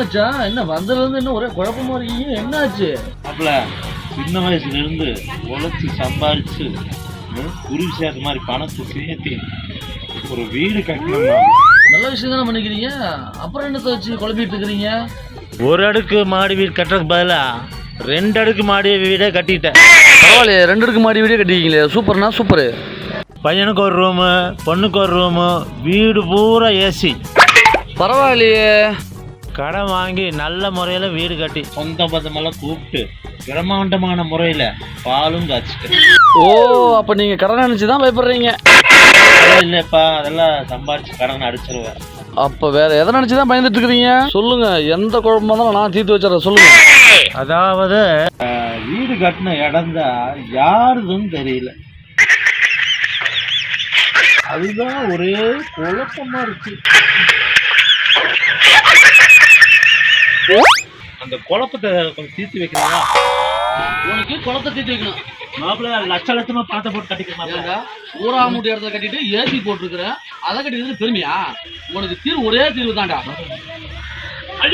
மச்சான். என்ன வந்ததுல இருந்து என்ன ஒரே குழப்பமா இருக்கீங்க? என்னாச்சு? அப்பல சின்ன வயசுல இருந்து உழைச்சி சம்பாரிச்சு குருவி சேர்த்த மாதிரி பணத்தை சேர்த்து ஒரு வீடு கட்டணும்னா நல்ல விஷயம் தானே பண்ணிக்கிறீங்க? அப்புறம் என்னத்தை வச்சு குழப்பிட்டு இருக்கிறீங்க? ஒரு அடுக்கு மாடி வீடு கட்டுறதுக்கு பதிலா ரெண்டு அடுக்கு மாடி வீடே கட்டிட்டேன். பரவாயில்லையே ரெண்டு அடுக்கு மாடி வீடியோ கட்டிக்கிங்களே. சூப்பர்னா சூப்பரு. பையனுக்கு ஒரு ரூமு பொண்ணுக்கு ஒரு ரூமு வீடு பூரா ஏசி. பரவாயில்லையே. கடன் வாங்கி நல்ல முறையில் வீடு கட்டி. சொந்த பந்தமெல்லாம் கூப்பிட்டு பிரம்மாண்டமான முறையில் பாலும் காய்ச்சிட்டேன் ஓ அப்ப நீங்க கடன் நினைச்சு தான் பயப்படுறீங்க இல்லைப்பா அதெல்லாம் சம்பாரிச்சு கடன் அடிச்சிருவேன். அப்ப வேற எதை நினைச்சு தான் பயந்துட்டு இருக்கிறீங்க சொல்லுங்க எந்த குழப்பமா இருந்தாலும் நான் தீர்த்து வச்சிடறேன் சொல்லுங்க. அதாவது வீடு கட்டின இடம் தான் யாருதுன்னு தெரியல. அதுதான் ஒரே குழப்பமா இருக்கு. அந்த குழப்பத்தை கொஞ்சம் தீர்த்து வைக்கிறதா உனக்கு குளத்தை தீர்த்து வைக்கணும். மாப்பிள்ள லட்ச லட்சமா பணத்தை போட்டு கட்டிக்கலாம் ஏண்டா ஊரா மூட்டை இடத்துல கட்டிட்டு ஏசி போட்டிருக்கிறேன் அதை கட்டிட்டு பெருமையா? உனக்கு தீர்வு ஒரே தீர்வு தான்டா.